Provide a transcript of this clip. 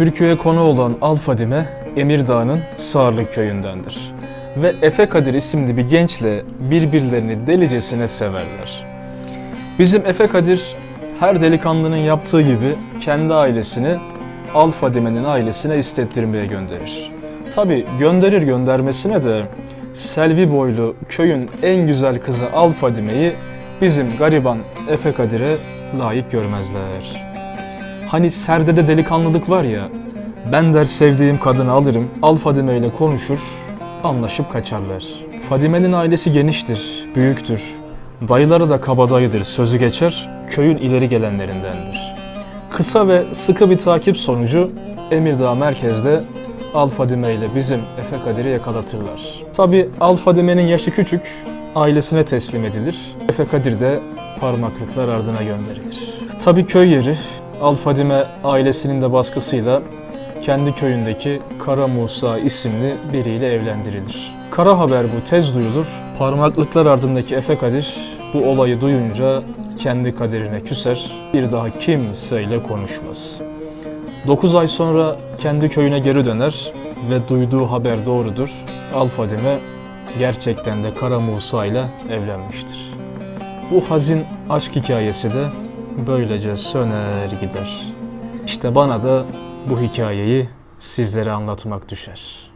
Türkiye'ye konu olan Al Fadime, Emirdağ'ın Sağırlık köyündendir. Ve Efe Kadir isimli bir gençle birbirlerini delicesine severler. Bizim Efe Kadir her delikanlının yaptığı gibi kendi ailesini Al Fadime'nin ailesine istettirmeye gönderir. Tabi gönderir göndermesine de Selvi boylu köyün en güzel kızı Al Fadime'yi bizim gariban Efe Kadir'e layık görmezler. Hani serdede delikanlılık var ya, ben der sevdiğim kadını alırım, Al Fadime ile konuşur, anlaşıp kaçarlar. Fadime'nin ailesi geniştir, büyüktür. Dayıları da kabadayıdır, sözü geçer, köyün ileri gelenlerindendir. Kısa ve sıkı bir takip sonucu Emirdağ merkezde Al Fadime ile bizim Efe Kadir'i yakalatırlar. Tabi Al Fadime'nin yaşı küçük, ailesine teslim edilir. Efe Kadir de parmaklıklar ardına gönderilir. Tabi köy yeri Al Fadime ailesinin de baskısıyla kendi köyündeki Kara Musa isimli biriyle evlendirilir. Kara haber bu tez duyulur. Parmaklıklar ardındaki Efe Kadir bu olayı duyunca kendi kaderine küser, bir daha kimseyle konuşmaz. 9 ay sonra kendi köyüne geri döner ve duyduğu haber doğrudur. Al Fadime gerçekten de Kara Musa ile evlenmiştir. Bu hazin aşk hikayesi de böylece söner gider. İşte bana da bu hikayeyi sizlere anlatmak düşer.